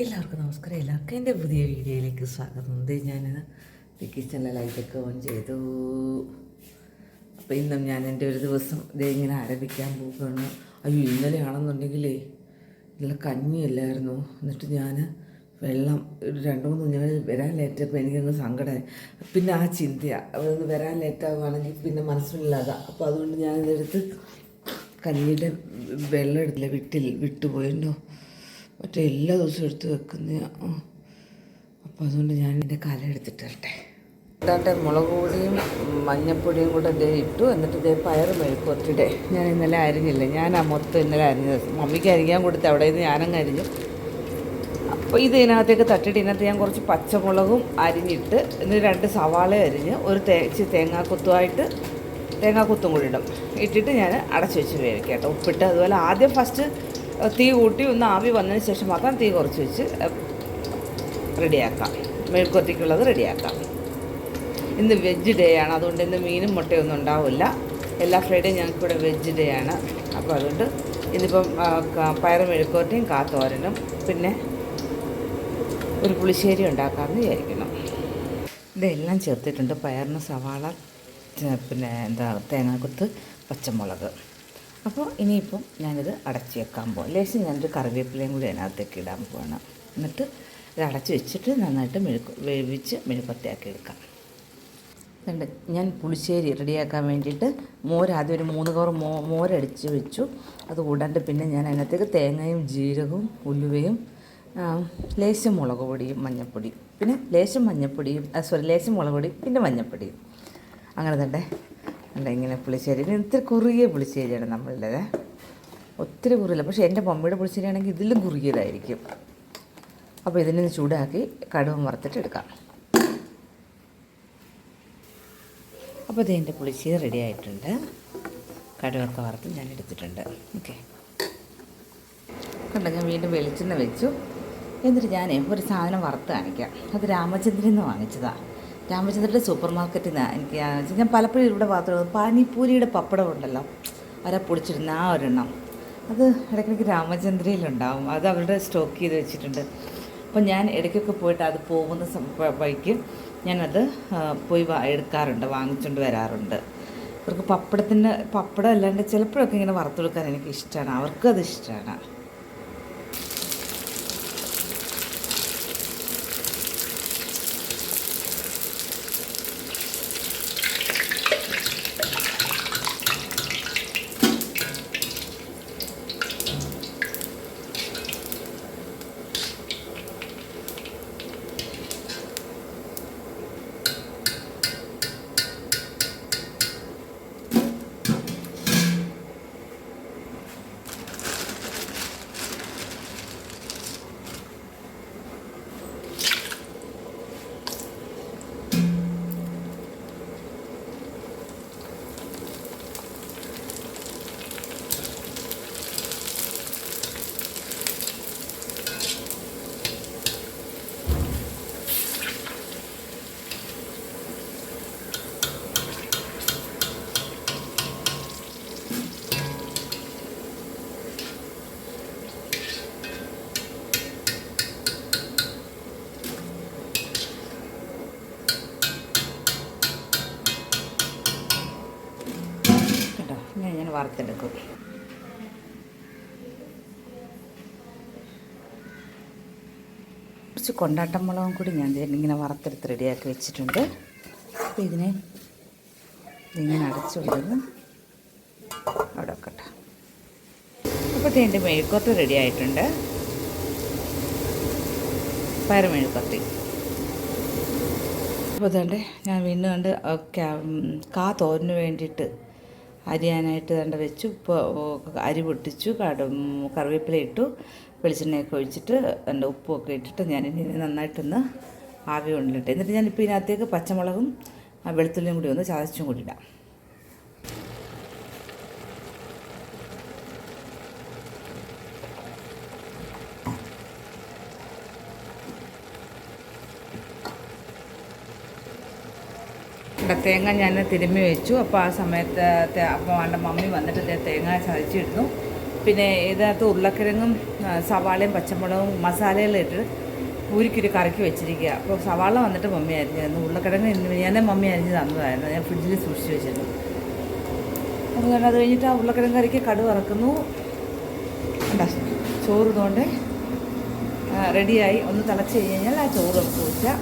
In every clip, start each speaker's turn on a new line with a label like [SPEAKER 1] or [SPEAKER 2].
[SPEAKER 1] എല്ലാവർക്കും നമസ്കാരം. എല്ലാവർക്കും എന്റെ പുതിയ വീഡിയോയിലേക്ക് സ്വാഗതം. ഇത് ഞാൻ കിച്ചണിലെ ലൈറ്റൊക്കെ ഓൺ ചെയ്തു. അപ്പോൾ ഇന്നും ഞാൻ എന്റെ ഒരു ദിവസം ഇത് ഇങ്ങനെ ആരംഭിക്കാൻ പോകുകയാണ് അയ്യോ ഇന്നലെയാണെന്നുണ്ടെങ്കിലേ ഇന്നലെ കഞ്ഞിയല്ലായിരുന്നു. എന്നിട്ട് ഞാൻ വെള്ളം ഒരു രണ്ട് മൂന്ന് കുഞ്ഞുങ്ങൾ വരാൻ ലേറ്റപ്പോൾ എനിക്കങ്ങ് സങ്കടമായി പിന്നെ ആ ചിന്തയാണ് അതൊന്ന് വരാൻ ലേറ്റാവുകയാണെങ്കിൽ പിന്നെ മനസ്സിലില്ലാതെ അപ്പോൾ അതുകൊണ്ട് ഞാനിതെടുത്ത് കഞ്ഞിയുടെ വെള്ളം എടുത്തില്ല വിട്ടിൽ വിട്ടുപോയല്ലോ. മറ്റേ എല്ലാ ദിവസവും എടുത്ത് വെക്കുന്ന അപ്പോൾ അതുകൊണ്ട് ഞാൻ എന്റെ കല എടുത്തിട്ട് വരട്ടെ ഇതാട്ടെ മുളക് പൊടിയും മഞ്ഞപ്പൊടിയും കൂടെ ദേ ഇട്ടു എന്നിട്ട് ഇതേ പയർ മെഴുക്കുവരട്ടിടെ ഞാൻ ഇന്നലെ അരിഞ്ഞില്ല? ഞാൻ ആ മൊത്തം ഇന്നലെ അരിഞ്ഞത്. മമ്മിക്ക് അരിക്കാൻ കൊടുത്ത് അവിടെ നിന്ന് ഞാനങ്ങ് അരിഞ്ഞു. അപ്പോൾ ഇത് ഇതിനകത്തേക്ക് തട്ടിട്ട് ഇതിനകത്ത് ഞാൻ കുറച്ച് പച്ചമുളകും അരിഞ്ഞിട്ട് എന്നിട്ട് രണ്ട് സവാള അരിഞ്ഞ് ഒരു തേ ഇച്ചിരി തേങ്ങാക്കൊത്തുമായിട്ട് തേങ്ങാക്കൊത്തും കൂടി ഇടും. ഇട്ടിട്ട് ഞാൻ അടച്ചു വെച്ച് വേവിക്കാം കേട്ടോ. ഉപ്പിട്ട് അതുപോലെ ആദ്യം ഫസ്റ്റ് തീ കൂട്ടി ഒന്ന് ആവി വന്നതിന് ശേഷം മാത്രം തീ കുറച്ച് വെച്ച് റെഡിയാക്കാം. മെഴുക്കൊത്തിക്കുള്ളത് റെഡിയാക്കാം. ഇന്ന് വെജ് ഡേ ആണ്. അതുകൊണ്ട് ഇന്ന് മീനും മുട്ടയൊന്നും ഉണ്ടാവില്ല. എല്ലാ ഫ്രൈഡേയും ഞങ്ങൾക്കിവിടെ വെജ് ഡേ ആണ്. അപ്പോൾ അതുകൊണ്ട് ഇന്നിപ്പം പയർ മെഴുക്കോറ്റയും കാത്തോരനും പിന്നെ ഒരു പുളിശ്ശേരി ഉണ്ടാക്കാമെന്ന് വിചാരിക്കണം ഇതെല്ലാം ചേർത്തിട്ടുണ്ട്. പയറിന് സവാള പിന്നെ എന്താ തേങ്ങാക്കൊത്ത് പച്ചമുളക്. അപ്പോൾ ഇനിയിപ്പം ഞാനിത് അടച്ച് വെക്കാൻ പോകും ലേശം ഞാനൊരു കറിവേപ്പിലയും കൂടി അതിനകത്തേക്ക് ഇടാൻ പോവാണ്. എന്നിട്ട് ഇത് അടച്ച് വെച്ചിട്ട് നന്നായിട്ട് മെഴുക്ക് വേവിച്ച് മെഴുക്കത്തിയാക്കി എടുക്കാം. കണ്ട് ഞാൻ പുളിശ്ശേരി റെഡിയാക്കാൻ വേണ്ടിയിട്ട് മോര് ആദ്യം ഒരു മൂന്ന് കവർ മോ മോരടിച്ച് വെച്ചു. അത് കൂടാണ്ട് പിന്നെ ഞാൻ അതിനകത്തേക്ക് തേങ്ങയും ജീരകവും ഉലുവയും ലേശം മുളക് പൊടിയും മഞ്ഞൾപ്പൊടിയും. പിന്നെ ലേശം മഞ്ഞൾപ്പൊടിയും സോറി ലേശം മുളക് പൊടിയും പിന്നെ മഞ്ഞൾപ്പൊടിയും. അങ്ങനെ തന്നെ അല്ല ഇങ്ങനെ പുളിശ്ശേരി. ഇത് ഇത്തിരി കുറുകിയ പുളിശ്ശേരിയാണ് നമ്മളുടേത്. ഒത്തിരി കുറുകില്ല. പക്ഷേ എന്റെ മമ്മിയുടെ പുളിശ്ശേരി ആണെങ്കിൽ ഇതിലും കുറുകിയതായിരിക്കും. അപ്പോൾ ഇതിനെ ചൂടാക്കി കടുവും വറുത്തിട്ട് എടുക്കാം. അപ്പോൾ ഇത് എന്റെ പുളിശ്ശേരി റെഡി ആയിട്ടുണ്ട്. കടുവൊക്കെ വറുത്ത് ഞാൻ എടുത്തിട്ടുണ്ട്. ഓക്കെ. കണ്ടോ ഞാൻ വീണ്ടും വെളിച്ചെണ്ണ വെച്ചു. എന്നിട്ട് ഞാൻ ഒരു സാധനം വറുത്ത് കാണിക്കാം. അത് രാമചന്ദ്രൻ നിന്ന് വാങ്ങിച്ചതാണ് രാമചന്ദ്രന്റെ സൂപ്പർ മാർക്കറ്റിൽ നിന്ന് എനിക്ക് ഞാൻ പലപ്പോഴും ഇവിടെ പാത്രം പാനിപ്പൂരിയുടെ പപ്പടം ഉണ്ടല്ലോ അവരെ പൊടിച്ചിരുന്ന ആ ഒരെണ്ണം. അത് ഇടയ്ക്കിടയ്ക്ക് രാമചന്ദ്രയിലുണ്ടാവും അത് അവരുടെ സ്റ്റോക്ക് ചെയ്ത് വെച്ചിട്ടുണ്ട്. അപ്പം ഞാൻ ഇടയ്ക്കൊക്കെ പോയിട്ട് അത് പോകുന്ന വഴിക്ക് ഞാനത് പോയി എടുക്കാറുണ്ട് വാങ്ങിച്ചുകൊണ്ട് വരാറുണ്ട്. അവർക്ക് പപ്പടത്തിന്റെ പപ്പടം അല്ലാണ്ട് ചിലപ്പോഴൊക്കെ ഇങ്ങനെ വറുത്തെടുക്കാൻ എനിക്ക് ഇഷ്ടമാണ് അവർക്കും അത് ഇഷ്ടമാണ് കേട്ടോ വറുത്തെടുക്കും കുറച്ച് കൊണ്ടാട്ടം മുളകും കൂടി ഞാൻ ഇങ്ങനെ വറുത്തെടുത്ത് റെഡിയാക്കി വെച്ചിട്ടുണ്ട്. അപ്പോൾ ഇതിനെ ഇങ്ങനെ അടച്ചു കൊടുക്കുന്നു അവിടെ വെക്കട്ടെ. അപ്പോൾ എന്റെ മെഴുക്കോത്ത് റെഡി ആയിട്ടുണ്ട്. പയറുമെഴുക്കത്തി അപ്പോൾ അതുകൊണ്ട് ഞാൻ വീണ്ടും കണ്ട് കാ തോരന് വേണ്ടിയിട്ട് അരിയാനായിട്ട് തണ്ട വെച്ചു. ഇപ്പോൾ അരി പൊട്ടിച്ചു. കടും കറിവേപ്പില ഇട്ടു. വെളിച്ചെണ്ണയൊക്കെ ഒഴിച്ചിട്ട് എന്റെ ഉപ്പൊക്കെ ഇട്ടിട്ട് ഞാൻ ഇനി നന്നായിട്ടൊന്ന് ആവി കൊണ്ടിട്ട് എന്നിട്ട് ഞാനിപ്പോൾ ഇതിനകത്തേക്ക് പച്ചമുളകും വെളുത്തുള്ളിയും കൂടി ഒന്ന് ചതച്ചും കൂടി ഇടാം. തേങ്ങ ഞാൻ തിരുമ്മി വെച്ചു. അപ്പോൾ ആ സമയത്ത് അപ്പോൾ മമ്മി വന്നിട്ട് തേങ്ങ ചതച്ചിടുന്നു പിന്നെ ഇതിനകത്ത് ഉരുളക്കിഴങ്ങും സവാളയും പച്ചമുളകും മസാലയെല്ലാം ഇട്ട് ഊരിക്കൊരു കറക്കി വെച്ചിരിക്കുക. അപ്പോൾ സവാള വന്നിട്ട് മമ്മി അരിഞ്ഞായിരുന്നു ഉരുളക്കിഴങ്ങ് ഞാൻ മമ്മി അരിഞ്ഞ് തന്നതായിരുന്നു. ഞാൻ ഫ്രിഡ്ജിൽ സൂക്ഷിച്ച് വെച്ചിരുന്നു. അപ്പോൾ അത് കഴിഞ്ഞിട്ട് ആ ഉരുളക്കിഴങ്ങ് കറിക്ക് കടു ഇറക്കുന്നു. ചോറ് ഇതുകൊണ്ട് റെഡിയായി ഒന്ന് തിളച്ച് കഴിഞ്ഞാൽ ആ ചോറ് നമുക്ക്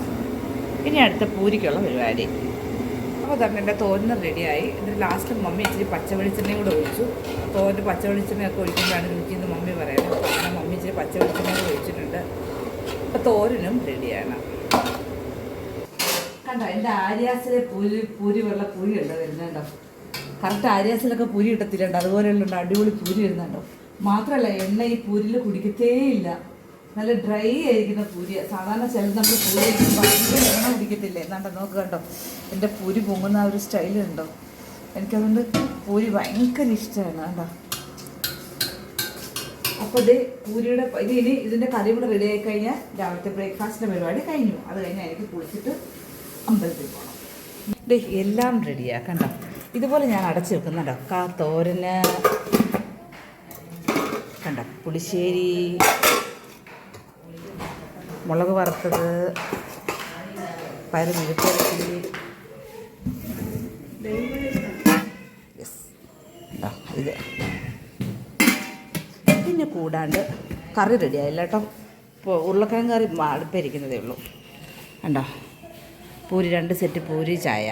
[SPEAKER 1] ഇനി അടുത്ത പൂരിക്കുള്ള പരിപാടി. അപ്പോൾ തന്നെ എന്റെ തോരന് റെഡിയായി. എന്നിട്ട് ലാസ്റ്റ് മമ്മി ഇച്ചിരി പച്ച വെളിച്ചെണ്ണയും കൂടെ ഒഴിച്ചു. തോരന്റെ പച്ച വെളിച്ചെണ്ണയൊക്കെ ഒഴിക്കുമ്പോഴാണ് രുചിയെന്ന് മമ്മി പറയുന്നത്. അങ്ങനെ മമ്മി ഇച്ചിരി പച്ച വെളിച്ചെണ്ണയും കൂടെ ഒഴിച്ചിട്ടുണ്ട്. അപ്പോൾ തോരനും റെഡിയാണ്. കണ്ടോ എന്റെ ആര്യാസിലെ പുരി പുരി വെള്ള പുരി ഉണ്ടോ വരുന്നുണ്ടോ? കറക്റ്റ് ആര്യാസിലൊക്കെ പുരി കിട്ടത്തില്ലുണ്ട് അതുപോലെയുള്ള അടിപൊളി പുരി വരുന്നുണ്ടോ? മാത്രമല്ല എണ്ണ ഈ പുരിൽ കുടിക്കത്തേ ഇല്ല. നല്ല ഡ്രൈ ആയിരിക്കുന്ന പൂരി സാധാരണ ചിലത് നമ്മൾ പൂരി ഭയങ്കര എണ്ണ കുടിക്കത്തില്ലേ? എന്നാണ്ട് നോക്ക് കണ്ടോ? എന്റെ പൂരി പൊങ്ങുന്ന ആ ഒരു സ്റ്റൈലുണ്ടോ എനിക്കതുകൊണ്ട് പൂരി ഭയങ്കര ഇഷ്ടമാണ് കണ്ടോ? അപ്പോൾ ഇത് പൂരിയുടെ ഇത് ഇനി ഇതിന്റെ കറി കൂടെ റെഡി ആയി കഴിഞ്ഞാൽ രാവിലത്തെ ബ്രേക്ക്ഫാസ്റ്റിന്റെ പരിപാടി കഴിഞ്ഞു. അത് കഴിഞ്ഞാൽ എനിക്ക് കുളിച്ചിട്ട് അമ്പലത്തിൽ പോകണം ദേ എല്ലാം റെഡിയാ കണ്ടോ? ഇതുപോലെ ഞാൻ അടച്ചു വെക്കുന്നുണ്ടോ കാ തോരന് കണ്ടോ? പുളിശ്ശേരി മുളക് വറുത്തത് പയർ യെസ് ഇതാ. പിന്നെ കൂടാണ്ട് കറി റെഡി ആയില്ല കേട്ടോ ഇപ്പോൾ ഉരുളക്കിഴങ്ങ് കറി അടുപ്പിരിക്കുന്നതേ ഉള്ളൂ. കണ്ടോ? പൂരി രണ്ട് സെറ്റ് പൂരി ചായ.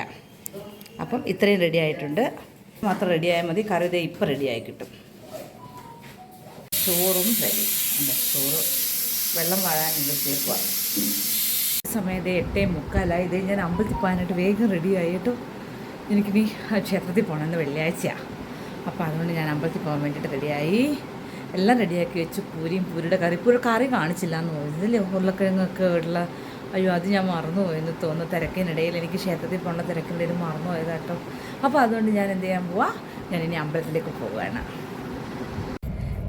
[SPEAKER 1] അപ്പം ഇത്രയും റെഡി ആയിട്ടുണ്ട്. മാത്രം റെഡി ആയാൽ മതി. കറി ഇതേ ഇപ്പം റെഡിയായി കിട്ടും. ചോറും റെഡി ചോറ് വെള്ളം വാഴാൻ ചേക്കുക സമയത്ത് എട്ടേ മുക്കാലായി. ഇത് ഞാൻ അമ്പലത്തിൽ പോകാനായിട്ട് വേഗം റെഡിയായി കേട്ടോ. എനിക്കിനി ക്ഷേത്രത്തിൽ പോകണമെന്ന് വെള്ളിയാഴ്ചയാണ് അപ്പോൾ അതുകൊണ്ട് ഞാൻ അമ്പലത്തിൽ പോകാൻ വേണ്ടിയിട്ട് റെഡിയായി എല്ലാം റെഡിയാക്കി വെച്ചു. പൂരിയും പൂരിയുടെ കറി. പൂരി കറി കാണിച്ചില്ല എന്ന് തോന്നുന്നു. ഇതിൽ ഉരുളക്കിഴങ്ങൊക്കെ ഉള്ള അയ്യോ അത് ഞാൻ മറന്നു പോയെന്ന് തോന്നുന്നു. തിരക്കിനിടയിൽ എനിക്ക് ക്ഷേത്രത്തിൽ പോകേണ്ട തിരക്കിനിടയിൽ മറന്നു പോയത് അപ്പോൾ അതുകൊണ്ട് ഞാൻ എന്ത് ചെയ്യാൻ പോവാ? ഞാൻ ഇനി അമ്പലത്തിലേക്ക് പോവുകയാണ്.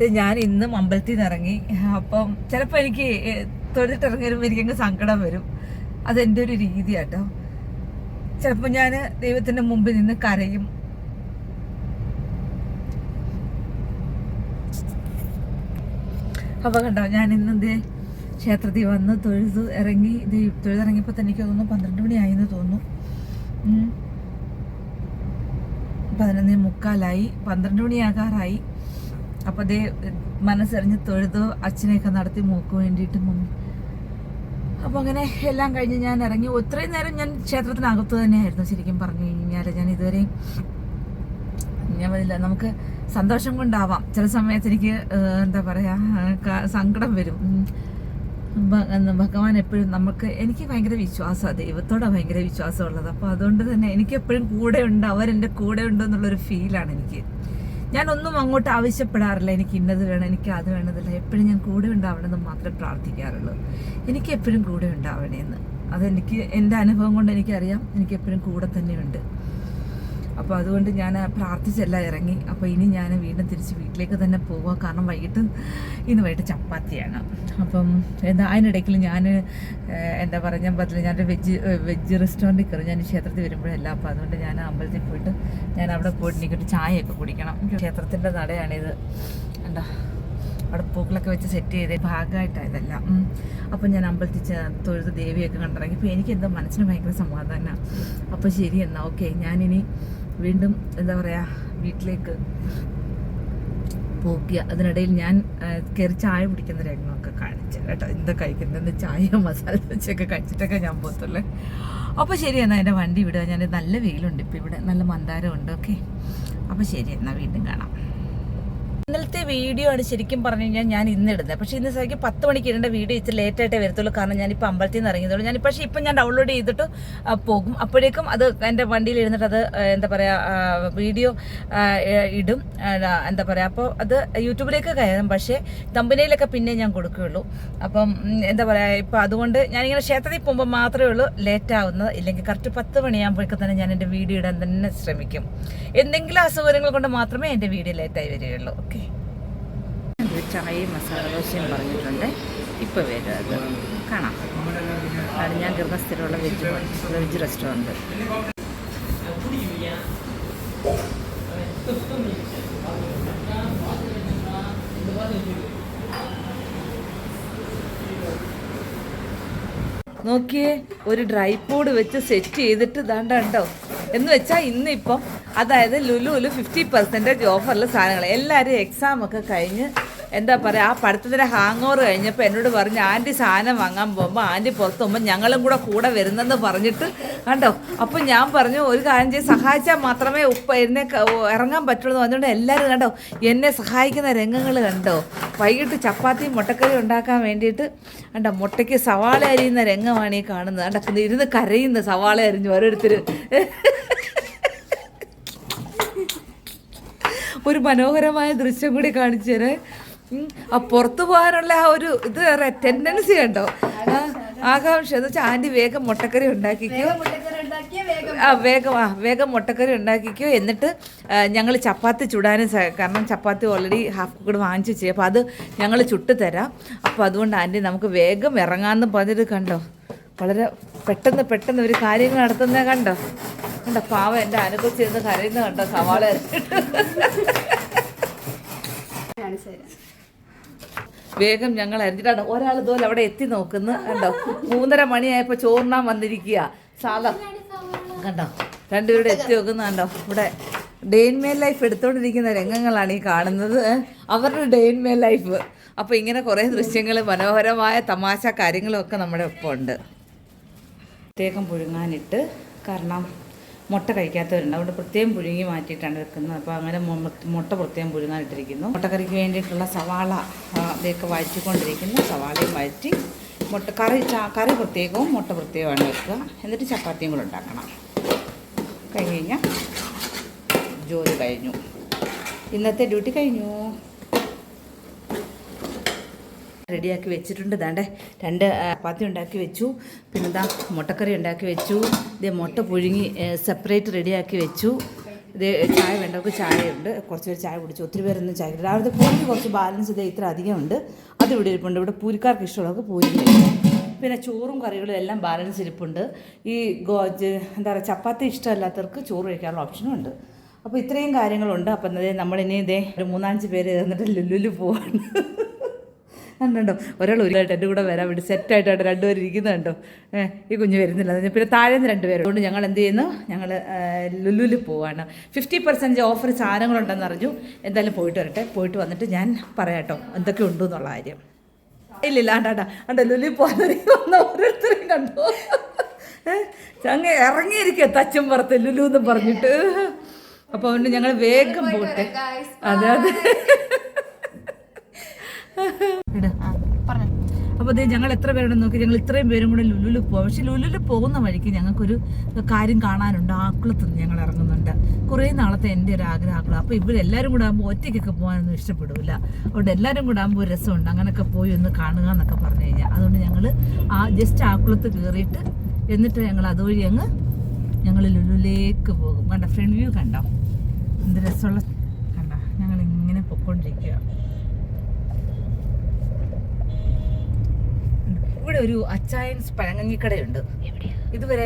[SPEAKER 1] ഞാൻ ഇന്നും അമ്പലത്തിൽ നിന്ന് ഇറങ്ങി. അപ്പം ചിലപ്പോൾ എനിക്ക് തൊഴുതിട്ട് ഇറങ്ങി വരുമ്പോൾ എനിക്കങ്ങ് സങ്കടം വരും. അതെന്റെ ഒരു രീതിയാട്ടോ. ചിലപ്പോൾ ഞാൻ ദൈവത്തിന്റെ മുമ്പിൽ നിന്ന് കരയും. അപ്പോൾ കണ്ടോ ഞാൻ ഇന്നെന്തേ ക്ഷേത്രത്തിൽ വന്ന് തൊഴുത് ഇറങ്ങി തൊഴുതിറങ്ങിയപ്പോൾ തന്നെ എനിക്ക് തോന്നുന്നു പന്ത്രണ്ട് മണിയായെന്ന് തോന്നുന്നു. ഉം. പതിനൊന്നേ മുക്കാലായി. പന്ത്രണ്ട് മണിയാകാറായി. അപ്പോൾ അതേ മനസ്സറിഞ്ഞ് തൊഴുതു അച്ഛനെയൊക്കെ നടത്തി മൂക്ക് വേണ്ടിയിട്ട് മുങ്ങി. അപ്പോൾ അങ്ങനെ എല്ലാം കഴിഞ്ഞ് ഞാൻ ഇറങ്ങി. ഒത്രയും നേരം ഞാൻ ക്ഷേത്രത്തിനകത്ത് തന്നെയായിരുന്നു ശരിക്കും പറഞ്ഞു കഴിഞ്ഞാൽ ഞാൻ ഇതുവരെ ഞാൻ പറഞ്ഞില്ല നമുക്ക് സന്തോഷം കൊണ്ടാവാം. ചില സമയത്ത് എനിക്ക് എന്താ പറയാ സങ്കടം വരും. ഭഗവാൻ എപ്പോഴും നമുക്ക് എനിക്ക് ഭയങ്കര വിശ്വാസമാണ്. ദൈവത്തോടെ ഭയങ്കര വിശ്വാസമുള്ളത്. അപ്പോൾ അതുകൊണ്ട് തന്നെ എനിക്ക് എപ്പോഴും കൂടെ ഉണ്ട്. അവരെന്റെ കൂടെ ഉണ്ട് എന്നുള്ളൊരു ഫീലാണ് എനിക്ക്. ഞാനൊന്നും അങ്ങോട്ട് ആവശ്യപ്പെടാറില്ല. എനിക്ക് ഇന്നത് വേണം എനിക്ക് അത് വേണമെന്നില്ല എപ്പോഴും ഞാൻ കൂടെ ഉണ്ടാവണമെന്ന് മാത്രമേ പ്രാർത്ഥിക്കാറുള്ളൂ. എനിക്ക് എപ്പോഴും കൂടെ ഉണ്ടാവണേന്ന്. അതെനിക്ക് എന്റെ അനുഭവം കൊണ്ട് എനിക്കറിയാം. എനിക്ക് എപ്പോഴും കൂടെ തന്നെയുണ്ട്. അപ്പോൾ അതുകൊണ്ട് ഞാൻ പ്രാർത്ഥിച്ചല്ല ഇറങ്ങി. അപ്പോൾ ഇനി ഞാൻ വീണ്ടും തിരിച്ച് വീട്ടിലേക്ക് തന്നെ പോവുക കാരണം വൈകിട്ട് ഇന്ന് വൈകിട്ട് ചപ്പാത്തിയാണ്. അപ്പം എന്താ അതിനിടയ്ക്കിൽ ഞാൻ എന്താ പറയുക ഞാൻ ഞാനൊരു വെജ് വെജ് റെസ്റ്റോറന്റിൽ കയറി. ഞാൻ ക്ഷേത്രത്തിൽ വരുമ്പോഴല്ല അപ്പോൾ അതുകൊണ്ട് ഞാൻ അമ്പലത്തിൽ പോയിട്ട് ഞാൻ അവിടെ പോയിട്ട് എനിക്കൊരു ചായയൊക്കെ കുടിക്കണം. ക്ഷേത്രത്തിന്റെ നടയാണിത്. എന്താ അവിടെ പൂക്കളൊക്കെ വെച്ച് സെറ്റ് ചെയ്ത് ഭാഗമായിട്ടാണ് ഇതെല്ലാം. അപ്പം ഞാൻ അമ്പലത്തിൽ തൊഴുത് ദേവിയൊക്കെ കണ്ടിറങ്ങി. അപ്പോൾ എനിക്ക് എന്താ മനസ്സിന് ഭയങ്കര സമാധാനമാണ് അപ്പോൾ ശരി എന്നാൽ ഓക്കെ. ഞാനിനി വീണ്ടും എന്താ പറയുക വീട്ടിലേക്ക് പോക്കുക അതിനിടയിൽ ഞാൻ കയറി ചായ കുടിക്കുന്ന രംഗമൊക്കെ കാണിച്ചു കേട്ടോ. എന്താ കഴിക്കുന്നത്? ചായ മസാല വെച്ചൊക്കെ കഴിച്ചിട്ടൊക്കെ ഞാൻ പോകത്തുള്ളേ. അപ്പോൾ ശരി എന്നാൽ എന്റെ വണ്ടി വിടുക. ഞാൻ നല്ല വെയിലുണ്ട്. ഇപ്പോൾ ഇവിടെ നല്ല മന്ദാരമുണ്ട്. ഓക്കെ? അപ്പോൾ ശരി എന്നാൽ വീണ്ടും കാണാം. ഇന്നലത്തെ വീഡിയോ ആണ് ശരിക്കും പറഞ്ഞു കഴിഞ്ഞാൽ ഞാൻ ഇന്ന് ഇടുന്നത് പക്ഷേ ഇന്ന് ശരിക്കും പത്ത് മണിക്ക് ഇടേണ്ട വീഡിയോ ഇച്ചിരി ലേറ്റ് ആയിട്ടേ വരത്തുള്ളൂ. കാരണം ഞാനിപ്പോൾ അമ്പലത്തിൽ നിന്ന് ഇറങ്ങിയതുള്ളൂ ഞാൻ പക്ഷേ ഇപ്പം ഞാൻ ഡൗൺലോഡ് ചെയ്തിട്ട് പോകും. അപ്പോഴേക്കും അത് എന്റെ വണ്ടിയിൽ ഇരുന്നിട്ട് അത് എന്താ പറയുക വീഡിയോ ഇടും. എന്താ പറയുക അപ്പോൾ അത് യൂട്യൂബിലേക്ക് കയറും. പക്ഷേ തമ്പനയിലൊക്കെ പിന്നെ ഞാൻ കൊടുക്കുകയുള്ളൂ. അപ്പം എന്താ പറയുക ഇപ്പോൾ അതുകൊണ്ട് ഞാനിങ്ങനെ ക്ഷേത്രത്തിൽ പോകുമ്പോൾ മാത്രമേ ഉള്ളൂ. ലേറ്റ് ആവുന്നത്. ഇല്ലെങ്കിൽ കറക്റ്റ് പത്ത് മണിയാകുമ്പോഴേക്കും തന്നെ ഞാൻ എന്റെ വീഡിയോ ഇടാൻ തന്നെ ശ്രമിക്കും. എന്തെങ്കിലും അസൗകര്യങ്ങൾ കൊണ്ട് മാത്രമേ എന്റെ വീഡിയോ ലേറ്റായി വരികയുള്ളൂ. ഓക്കെ ചായയും മസാല ദോശയും പറഞ്ഞിട്ടുണ്ട്. ഇപ്പോൾ വരും അത്. കാണാം. അത് ഞാൻ ഗൃഹസ്ഥിരമുള്ള വെജ് വെജ് റെസ്റ്റോറന്റ് നോക്കിയേ ഒരു ഡ്രൈ പോഡ് വെച്ച് സെറ്റ് ചെയ്തിട്ട് ദാണ്ടോ എന്ന് വെച്ചാൽ ഇന്നിപ്പം അതായത് ലുലുലു ഫിഫ്റ്റി പെർസെന്റേജ് ഓഫറിൽ സാധനങ്ങൾ എല്ലാവരും എക്സാം ഒക്കെ കഴിഞ്ഞ് എന്താ പറയുക ആ പഠിത്തത്തിന്റെ ഹാങ് ഓവർ കഴിഞ്ഞപ്പോൾ എന്നോട് പറഞ്ഞു ആന്റി സാധനം വാങ്ങാൻ പോകുമ്പോൾ ആന്റി പുറത്ത് പോകുമ്പോൾ ഞങ്ങളും കൂടെ കൂടെ വരുന്നെന്ന് പറഞ്ഞിട്ട് കണ്ടോ? അപ്പോൾ ഞാൻ പറഞ്ഞു ഒരു കാര്യം ചെയ്ത് സഹായിച്ചാൽ മാത്രമേ ഉപ്പ എന്നെ ഇറങ്ങാൻ പറ്റുള്ളൂ എന്ന് പറഞ്ഞുകൊണ്ട് എല്ലാവരും കണ്ടോ എന്നെ സഹായിക്കുന്ന രംഗങ്ങൾ കണ്ടോ? വൈകിട്ട് ചപ്പാത്തിയും മുട്ടക്കറി ഉണ്ടാക്കാൻ വേണ്ടിയിട്ട് കണ്ടോ മുട്ടയ്ക്ക് സവാള അരിയുന്ന രംഗമാണ് ഈ കാണുന്നത്. കണ്ടോ ഇരുന്ന് കരയുന്ന സവാള അരിഞ്ഞു ഓരോരുത്തർ ഒരു മനോഹരമായ ദൃശ്യം കൂടി കാണിച്ചു തരേ പുറത്തു പോകാനുള്ള ആ ഒരു ഇത് ടെൻഡൻസി കണ്ടോ ആ, ആകാംക്ഷ. എന്ന് വെച്ചാൽ ആന്റി വേഗം മുട്ടക്കറി ഉണ്ടാക്കിക്കോ. ആ വേഗം ആ വേഗം മുട്ടക്കറി ഉണ്ടാക്കിക്കോ. എന്നിട്ട് ഞങ്ങൾ ചപ്പാത്തി ചുടാനും കാരണം ചപ്പാത്തി ഓൾറെഡി ഹാഫ് കുക്കഡ് വാങ്ങിച്ചു വെച്ചു. അപ്പോൾ അത് ഞങ്ങൾ ചുട്ട് തരാം. അപ്പോൾ അതുകൊണ്ട് ആന്റി നമുക്ക് വേഗം ഇറങ്ങാമെന്ന് പറഞ്ഞിട്ട് കണ്ടോ? വളരെ പെട്ടെന്ന് പെട്ടെന്ന് ഒരു കാര്യങ്ങൾ നടത്തുന്നത് കണ്ടോ? കണ്ടോ? പാവം എന്റെ അനുഭവിച്ചിരുന്ന് കരയുന്ന കണ്ടോ? സവാള വേഗം ഞങ്ങൾ അരിഞ്ഞിട്ടാണ്. ഒരാൾ ഇതുപോലെ അവിടെ എത്തി നോക്കുന്നു. കണ്ടോ? മൂന്നര മണിയായപ്പോൾ ചോറിനാൻ വന്നിരിക്കുക. സാധാ കണ്ടോ? രണ്ടുപേരുടെ എത്തി നോക്കുന്ന. കണ്ടോ? ഇവിടെ ഡെയിൻമേൽ ലൈഫ് എടുത്തുകൊണ്ടിരിക്കുന്ന രംഗങ്ങളാണ് ഈ കാണുന്നത്. അവരുടെ ഡെയിൻമേൽ ലൈഫ്. അപ്പോൾ ഇങ്ങനെ കുറേ ദൃശ്യങ്ങൾ മനോഹരമായ തമാശ കാര്യങ്ങളൊക്കെ നമ്മുടെ ഒപ്പം ഉണ്ട് പ്രത്യേകം പുഴുങ്ങാനിട്ട് കാരണം മുട്ട കഴിക്കാത്തവരുണ്ട്. അതുകൊണ്ട് പ്രത്യേകം പുഴുങ്ങി മാറ്റിയിട്ടാണ് വെക്കുന്നത്. അപ്പോൾ അങ്ങനെ മുട്ട പ്രത്യേകം പുഴുങ്ങാനിട്ടിരിക്കുന്നു. മുട്ടക്കറിക്ക് വേണ്ടിയിട്ടുള്ള സവാള ഇതൊക്കെ വഴറ്റിക്കൊണ്ടിരിക്കുന്നു. സവാളയും വഴറ്റി മുട്ട കറി കറി പ്രത്യേകവും മുട്ട പ്രത്യേകമാണ് വെക്കുക. എന്നിട്ട് ചപ്പാത്തിയും കൂടെ ഉണ്ടാക്കണം. കഴിഞ്ഞ് കഴിഞ്ഞാൽ ജോലി കഴിഞ്ഞു. ഇന്നത്തെ ഡ്യൂട്ടി കഴിഞ്ഞു. റെഡിയാക്കി വെച്ചിട്ടുണ്ട്. ദാണ്ടെ രണ്ട് ചപ്പാത്തി ഉണ്ടാക്കി വെച്ചു. പിന്നെ ഇതാ മുട്ടക്കറി ഉണ്ടാക്കി വെച്ചു. ഇതേ മുട്ട പുഴുങ്ങി സെപ്പറേറ്റ് റെഡിയാക്കി വെച്ചു. ഇത് ചായ വേണ്ടവർക്ക് ചായയുണ്ട്. കുറച്ച് പേര് ചായ കുടിച്ചു. ഒത്തിരി പേരൊന്നും ചായ കുടിച്ചു. അവിടുത്തെ പൂരിക്ക് കുറച്ച് ബാലൻസ് ഇത് ഇത്ര അധികമുണ്ട്. അത് ഇവിടെ ഇരിപ്പുണ്ട്. ഇവിടെ പൂരിക്കാർക്ക് ഇഷ്ടമുള്ളവർക്ക് പൂരി പിന്നെ ചോറും കറികളും എല്ലാം ബാലൻസ് ഇരിപ്പുണ്ട്. ഈ ഗോ എന്താ പറയുക ചപ്പാത്തി ഇഷ്ടമല്ലാത്തവർക്ക് ചോറ് കഴിക്കാനുള്ള ഓപ്ഷനും ഉണ്ട്. അപ്പോൾ ഇത്രയും കാര്യങ്ങളുണ്ട്. അപ്പം നമ്മളിനി ഇതേ ഒരു മൂന്നാഞ്ച് പേര് എന്നിട്ട് ലുല്ലുൽ പോവാണ്. കണ്ടോ? ഒരാൾ ഒരു എന്റെ കൂടെ വരാൻ വേണ്ടി സെറ്റായിട്ടാണ് രണ്ടുപേരും ഇരിക്കുന്നത് കണ്ടോ? ഏ, ഈ കുഞ്ഞ് വരുന്നില്ല. പിന്നെ താഴെ നിന്ന് രണ്ടുപേരും അതുകൊണ്ട് ഞങ്ങൾ എന്ത് ചെയ്യുന്നു? ഞങ്ങൾ ലുലുവിൽ പോവാണ്. ഫിഫ്റ്റി പെർസെന്റ് ഓഫർ സാധനങ്ങളുണ്ടെന്ന് അറിഞ്ഞു. എന്തായാലും പോയിട്ട് വരട്ടെ. പോയിട്ട് വന്നിട്ട് ഞാൻ പറയാട്ടോ എന്തൊക്കെ ഉണ്ട് എന്നുള്ള കാര്യം. ഇല്ലില്ല ആണ്ടാ അണ്ട ലുലു പോകുന്ന ഓരോരുത്തരും കണ്ടോ? അങ്ങ് ഇറങ്ങിയിരിക്കുക തച്ചും പുറത്ത് ലുലു എന്ന് പറഞ്ഞിട്ട്. അപ്പോൾ അതുകൊണ്ട് ഞങ്ങൾ വേഗം പോട്ടെ. അതെ അതെ. അപ്പോൾ ദേ ഞങ്ങൾ എത്ര പേരുണ്ടെന്ന് നോക്കി. ഞങ്ങൾ ഇത്രയും പേരും കൂടെ ലുലുലിൽ പോവാം. പക്ഷെ ലുലുലിൽ പോകുന്ന വഴിക്ക് ഞങ്ങൾക്കൊരു കാര്യം കാണാനുണ്ട്. ആക്കുളത്ത് നിന്ന് ഞങ്ങൾ ഇറങ്ങുന്നുണ്ട്. കുറേ നാളത്തെ എന്റെ ഒരു ആഗ്രഹം അപ്പൊ അപ്പോൾ ഇവരെല്ലാവരും കൂടെ ആകുമ്പോൾ ഒറ്റയ്ക്കൊക്കെ പോകാനൊന്നും ഇഷ്ടപ്പെടില്ല അതുകൊണ്ട് എല്ലാവരും കൂടെ ആകുമ്പോൾ ഒരു രസമുണ്ട്. അങ്ങനെയൊക്കെ പോയി ഒന്ന് കാണുക എന്നൊക്കെ പറഞ്ഞു കഴിഞ്ഞാൽ അതുകൊണ്ട് ഞങ്ങൾ ആ ജസ്റ്റ് ആക്കുളത്ത് കയറിയിട്ട് എന്നിട്ട് ഞങ്ങൾ അതുവഴി അങ്ങ് ഞങ്ങൾ ലുലുലേക്ക് പോകും. കണ്ട? ഫ്രണ്ട് വ്യൂ കണ്ടോ? എന്ത് രസമുള്ള കണ്ട? ഞങ്ങൾ ഇങ്ങനെ പൊയ്ക്കൊണ്ടിരിക്കുക ഇവിടെ ഒരു അച്ചായൻസ് പഴങ്ങിക്കടയുണ്ട് ഇതുവരെ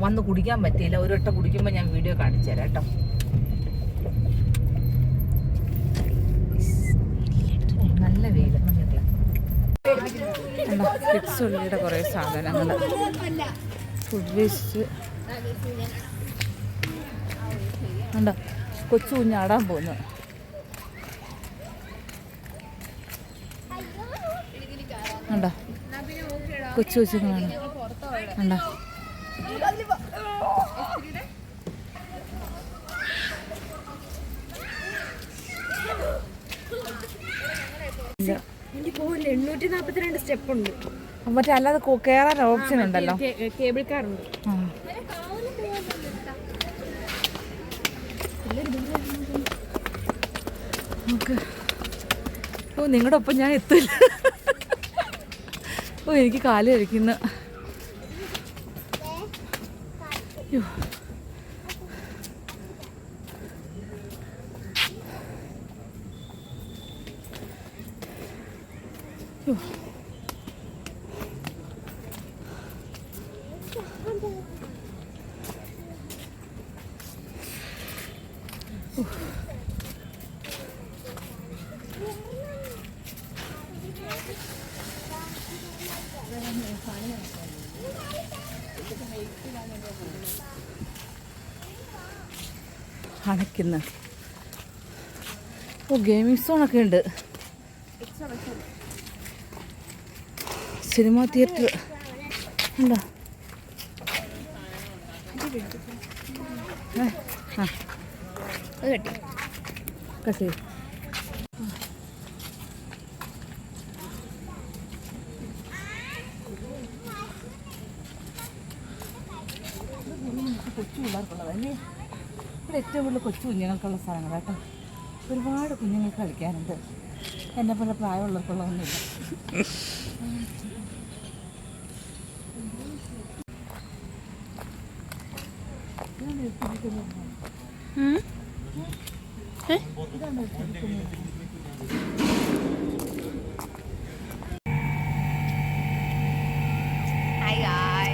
[SPEAKER 1] വന്ന് കുടിക്കാൻ പറ്റിയില്ല. ഒരു വട്ടം കുടിക്കുമ്പോൾ ഞാൻ വീഡിയോ കാണിച്ചു തരാം കേട്ടോ. നല്ല വെയിൽ കിഡ്സ് ഉള്ളിയുടെ കുറേ സാധനങ്ങൾ ഫുഡ് വേസ്റ്റ് ഉണ്ടോ കൊച്ചു കുഞ്ഞാടാൻ പോകുന്നു ഉണ്ടോ കൊച്ചു കൊച്ചുങ്ങളാണ്. ഉണ്ടോ
[SPEAKER 2] എണ്ണൂറ്റി സ്റ്റെപ്പ് ഉണ്ട്
[SPEAKER 1] മറ്റേ അല്ലാതെ കയറാൻ ഓപ്ഷൻ ഉണ്ടല്ലോ.
[SPEAKER 2] കേബിൾ കാർ ഉണ്ട്.
[SPEAKER 1] ഓ നിങ്ങളുടെ ഒപ്പം ഞാൻ എത്തില്ല ഓ എനിക്ക് കാൽ കഴിക്കുന്നു അയ്യോ. അയ്യോ. അണയ്ക്കുന്ന ഓ ഗെയിമിംഗ് സോണൊക്കെ ഉണ്ട്. സിനിമ തിയേറ്റർ ഉണ്ടോ? ആ.
[SPEAKER 2] കെട്ടി
[SPEAKER 1] കട്ട്. കൊച്ചു പിള്ളേർക്കുള്ളതല്ലേ? ഇവിടെ ഏറ്റവും കൂടുതൽ കൊച്ചു കുഞ്ഞുങ്ങൾക്കുള്ള സ്ഥലങ്ങളാട്ടോ ഒരുപാട് കുഞ്ഞുങ്ങൾ കളിക്കാനുണ്ട് എന്നെ പോലെ പ്രായമുള്ളവർക്കുള്ളതൊന്നുമില്ല.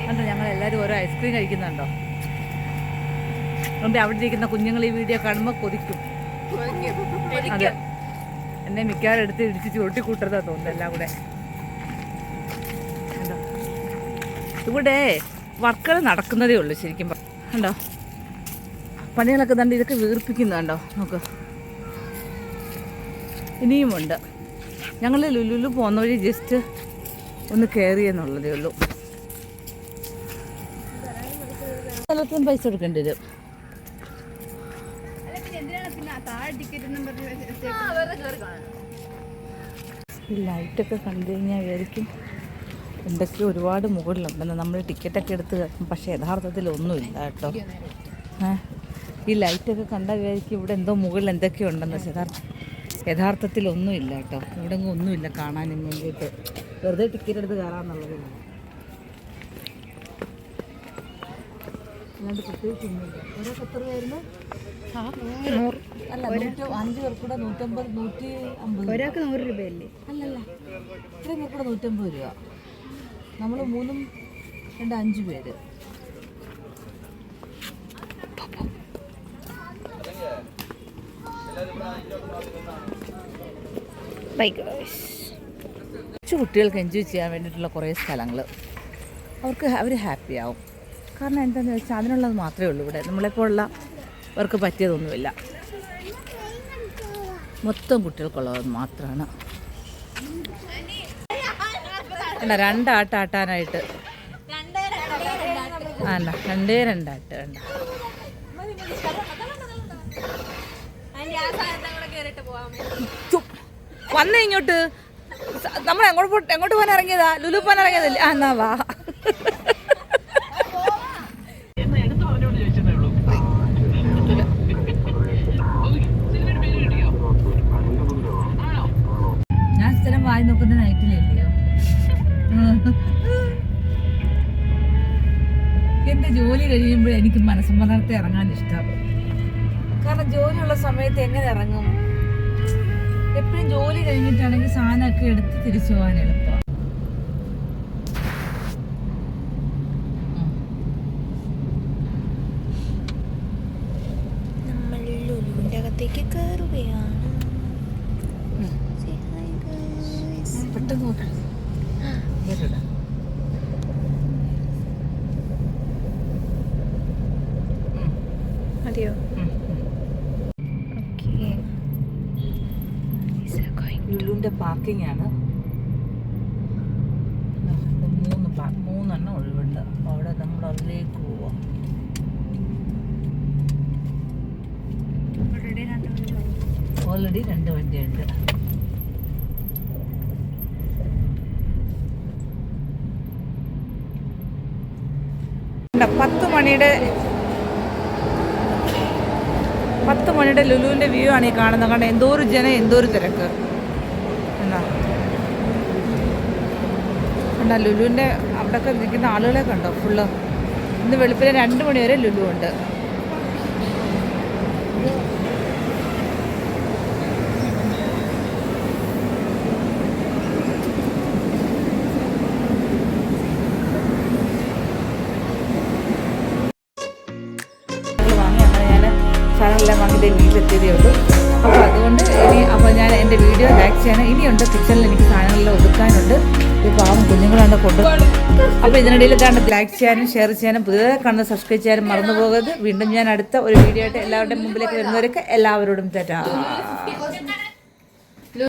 [SPEAKER 1] കണ്ടോ ഞങ്ങൾ എല്ലാവരും ഓരോ ഐസ്ക്രീം കഴിക്കുന്നുണ്ടോ? അതുകൊണ്ട് അവിടെ ഇരിക്കുന്ന കുഞ്ഞുങ്ങൾ ഈ വീഡിയോ കാണുമ്പോൾ കൊതിക്കും. എന്നെ മിക്കവാറും എടുത്ത് ഇടിച്ച് ചുരുട്ടിക്കൂട്ടരുതാ തോന്നുന്നു എല്ലാം കൂടെ. ഇവിടെ വർക്കുകൾ നടക്കുന്നതേ ഉള്ളൂ ശരിക്കും കണ്ടോ? പണികളൊക്കെ തണ്ട് ഇതൊക്കെ വീർപ്പിക്കുന്നുണ്ടോ നോക്ക്. ഇനിയുമുണ്ട്. ഞങ്ങൾ ലുലുലു പോകുന്ന വഴി ജസ്റ്റ് ഒന്ന് കയറി എന്നുള്ളതേ ഉള്ളൂ. സ്ഥലത്തും പൈസ കൊടുക്കേണ്ടി വരും. ഈ ലൈറ്റൊക്കെ കണ്ടു കഴിഞ്ഞാൽ വിചാരിക്കും എന്തൊക്കെയോ ഒരുപാട് മുകളിലുണ്ടെന്ന്. നമ്മൾ ടിക്കറ്റൊക്കെ എടുത്ത് കിടക്കും പക്ഷേ യഥാർത്ഥത്തിൽ ഒന്നുമില്ല കേട്ടോ. ഈ ലൈറ്റൊക്കെ കണ്ടാൽ വിചാരിക്കും ഇവിടെ എന്തോ മുകളിൽ എന്തൊക്കെയോ ഉണ്ടെന്ന്. യഥാർത്ഥം യഥാർത്ഥ യഥാർത്ഥത്തിൽ ഒന്നുമില്ല കേട്ടോ. ഇവിടെ ഒന്നുമില്ല കാണാനും വേണ്ടിയിട്ട് വെറുതെ ടിക്കറ്റ് എടുത്ത് കയറാമെന്നുള്ളതേ അല്ലാണ്ട് പ്രത്യേകിച്ച് ഒന്നുമില്ല ഒരാൾക്ക് എത്ര പേരുന്നു അല്ല നൂറ്റി അഞ്ച് പേർക്കൂടെ നൂറ്റമ്പത് നൂറ്റി അമ്പത്
[SPEAKER 2] ഒരാൾക്ക് നൂറ് രൂപയല്ലേ?
[SPEAKER 1] അല്ലല്ല. ഇത്രയും പേർക്കൂടെ നൂറ്റമ്പത് രൂപ. നമ്മൾ മൂന്നും രണ്ട് അഞ്ച് പേര്. കൊച്ചു കുട്ടികൾക്ക് എൻജോയ് ചെയ്യാൻ വേണ്ടിയിട്ടുള്ള കുറേ സ്ഥലങ്ങൾ അവർക്ക് അവർ ഹാപ്പി ആവും. കാരണം എന്താണെന്ന് വെച്ചാൽ അതിനുള്ളത് മാത്രമേ ഉള്ളൂ ഇവിടെ. നമ്മളെപ്പോലുള്ള അവർക്ക് പറ്റിയതൊന്നുമില്ല. മൊത്തം കുട്ടികൾക്കുള്ളത് മാത്രമാണ് അല്ല രണ്ടാട്ട് ആട്ടാനായിട്ട് അല്ല രണ്ടേ രണ്ടാട്ട് വേണ്ട വന്ന ഇങ്ങോട്ട്. നമ്മൾ എങ്ങോട്ട് എങ്ങോട്ട് പോകാൻ ഇറങ്ങിയതാ? ലുലു പോകാൻ ഇറങ്ങിയതല്ലേ? ആ എന്നാ വാ. എന്റെ ജോലി കഴിയുമ്പോൾ എനിക്ക് മനസ്സമ്മതത്തെ ഇറങ്ങാൻ ഇഷ്ടം കാരണം ജോലിയുള്ള സമയത്ത് എങ്ങനെ ഇറങ്ങും? എപ്പോഴും ജോലി കഴിഞ്ഞിട്ടാണെങ്കിൽ സാധനമൊക്കെ എടുത്ത് തിരിച്ചു പോകാൻ എളുപ്പമാണ്
[SPEAKER 2] ലുലുവിന്റെ
[SPEAKER 1] പാർക്കിംഗ് ആണ്. മൂന്ന് പാ- മൂന്നെണ്ണം ഒഴിവുണ്ട്. അവിടെ നമ്മൾ അതിലേക്ക് പോവാം. ഓൾറെഡി രണ്ട് വണ്ടിയുണ്ട്. പത്ത് മണിയുടെ പത്ത് മണിയുടെ ലുലുവിന്റെ വ്യൂ ആണ് ഈ കാണുന്നത്. കാരണം എന്തോ ഒരു ജനം എന്തോ ഒരു തിരക്ക് എന്നാ എന്നാ ലുലുവിന്റെ അവിടെയൊക്കെ നിൽക്കുന്ന ആളുകളെ കണ്ടോ? ഫുള്ള്. ഇന്ന് വെളുപ്പിന് രണ്ട് മണി വരെ ലുലു ഉണ്ട് ഇതിനിടയിൽ കാണുന്ന ലൈക്ക് ചെയ്യാനും ഷെയർ ചെയ്യാനും പുതിയതായി കാണുന്ന സബ്സ്ക്രൈബ് ചെയ്യാനും മറന്നു പോകരുത്. വീണ്ടും ഞാൻ അടുത്ത ഒരു വീഡിയോ ആയിട്ട് എല്ലാവരുടെയും മുമ്പിലേക്ക് വരുന്നവരൊക്കെ എല്ലാവരോടും തെറ്റാ